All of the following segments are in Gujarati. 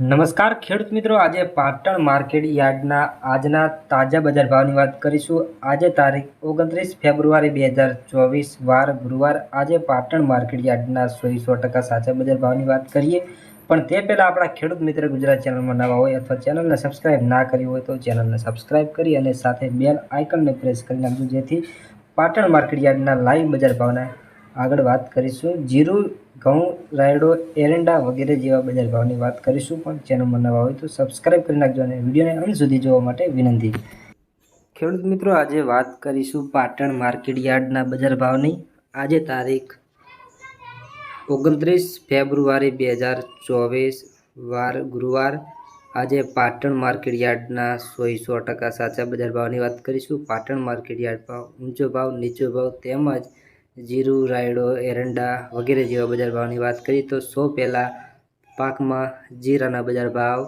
નમસ્કાર ખેડૂત મિત્રો, આજે પાટણ માર્કેટ યાર્ડના આજના તાજા બજાર ભાવની વાત કરીશું. આજે તારીખ ઓગણત્રીસ ફેબ્રુઆરી બે હજાર ચોવીસ, વાર ગુરુવાર આજે પાટણ માર્કેટ યાર્ડના સો સો ટકા સાચા બજાર ભાવની વાત કરીએ. પણ તે પહેલાં આપણા ખેડૂત મિત્ર ગુજરાત ચેનલમાં નવા હોય અથવા ચેનલને સબસ્ક્રાઇબ ના કરી હોય તો ચેનલને સબસ્ક્રાઇબ કરી અને સાથે બેલ આઇકનને પ્રેસ કરી નાખજો જેથી પાટણ માર્કેટ યાર્ડના લાઈવ બજાર ભાવના આગળ વાત કરીશું. જીરું, ઘઉં, રાયડો, એરંડા વગેરે જેવા બજાર ભાવની વાત કરીશું. પણ ચેનલમાં નવા હોય તો સબસ્ક્રાઈબ કરી નાખજો અને વિડીયોને અંત સુધી જોવા માટે વિનંતી. ખેડૂત મિત્રો, આજે વાત કરીશું પાટણ માર્કેટ યાર્ડના બજાર ભાવની. આજે તારીખ ઓગણત્રીસ ફેબ્રુઆરી બે હજાર ચોવીસ વાર ગુરુવાર. આજે પાટણ માર્કેટ યાર્ડના સો સો ટકા સાચા બજાર ભાવની વાત કરીશું. પાટણ માર્કેટ યાર્ડ ભાવ ઊંચો ભાવ, નીચો ભાવ તેમજ જીરું, રાયડો, એરંડા વગેરે જેવા બજાર ભાવની વાત કરીએ તો સો પહેલાં પાકમાં જીરાના બજાર ભાવ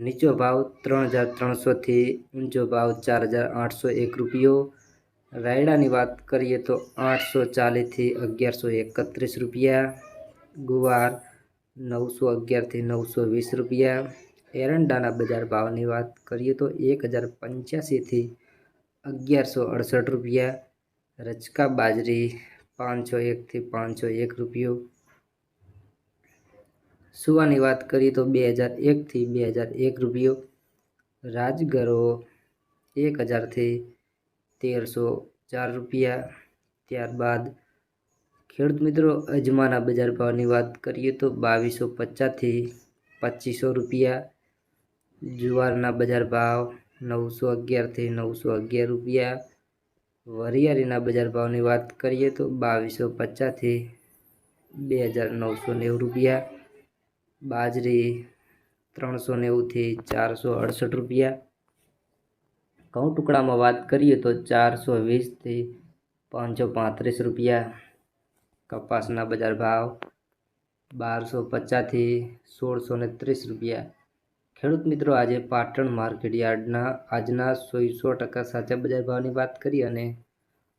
નીચો ભાવ ત્રણ હજાર ત્રણસોથી ઊંચો ભાવ ચાર હજાર આઠસો એક રૂપિયો. રાયડાની વાત કરીએ તો આઠસો ચાલીસથી અગિયારસો એકત્રીસ રૂપિયા. ગુવાર નવસો અગિયારથી નવસો વીસ રૂપિયા. એરંડાના બજાર ભાવની વાત કરીએ તો એક હજાર પંચ્યાસીથી અગિયારસો અડસઠ રૂપિયા. રચકા બાજરી પાંચસો એકથી પાંચસો એક રૂપિયો. સુવાની વાત કરીએ તો બે હજાર એકથી બે હજાર એક રૂપિયો. રાજગરો એક હજારથી તેરસો ચાર રૂપિયા. ત્યારબાદ ખેડૂત મિત્રો, અજમાના બજાર ભાવની વાત કરીએ તો બાવીસો પચાસથી પચીસો રૂપિયા. જુવારના બજાર ભાવ નવસો અગિયારથી નવસો અગિયાર રૂપિયા. વરિયાળીના બજાર ભાવની વાત કરીએ તો બાવીસો પચાસથી બે હજાર નવસો નેવું રૂપિયા, બાજરી ત્રણસો નેવુંથી ચારસો અડસઠ રૂપિયા. ઘઉં ટુકડામાં વાત કરીએ તો ચારસો વીસથી પાંચસો પાંત્રીસ રૂપિયા. કપાસના બજાર ભાવ બારસો પચાસથી સોળસો ને ત્રીસ રૂપિયા. ખેડૂત મિત્રો, આજે પાટણ માર્કેટ યાર્ડના આજના સો સો ટકા સાચા બજાર ભાવની વાત કરી અને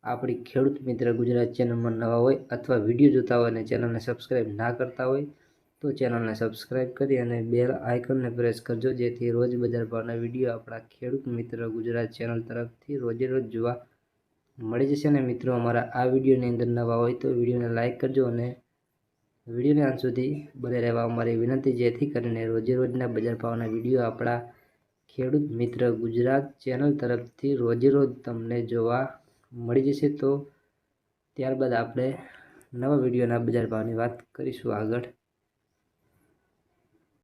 આપણી ખેડૂત મિત્ર ગુજરાત ચેનલમાં નવા હોય અથવા વીડિયો જોતા હોય અને ચેનલને સબસ્ક્રાઈબ ના કરતા હોય, તો ચેનલને સબસ્ક્રાઈબ કરી અને બેલ આઇકનને પ્રેસ કરજો. જેથી રોજ બજાર ભાવના વીડિયો આપણા ખેડૂત મિત્ર ગુજરાત ચેનલ તરફથી રોજે રોજ જોવા મળી જશે. અને મિત્રો, અમારા આ વિડીયોની અંદર નવા હોય તો વિડીયોને લાઇક કરજો અને વિડીયોને અંત સુધી બને રહેવા અમારી વિનંતી. જેથી કરીને રોજે રોજના બજાર ભાવના વીડિયો આપણા ખેડૂત મિત્ર ગુજરાત ચેનલ તરફથી રોજે રોજ તમને જોવા મળી જશે. તો ત્યારબાદ આપણે નવા વિડીયોના બજાર ભાવની વાત કરીશું આગળ.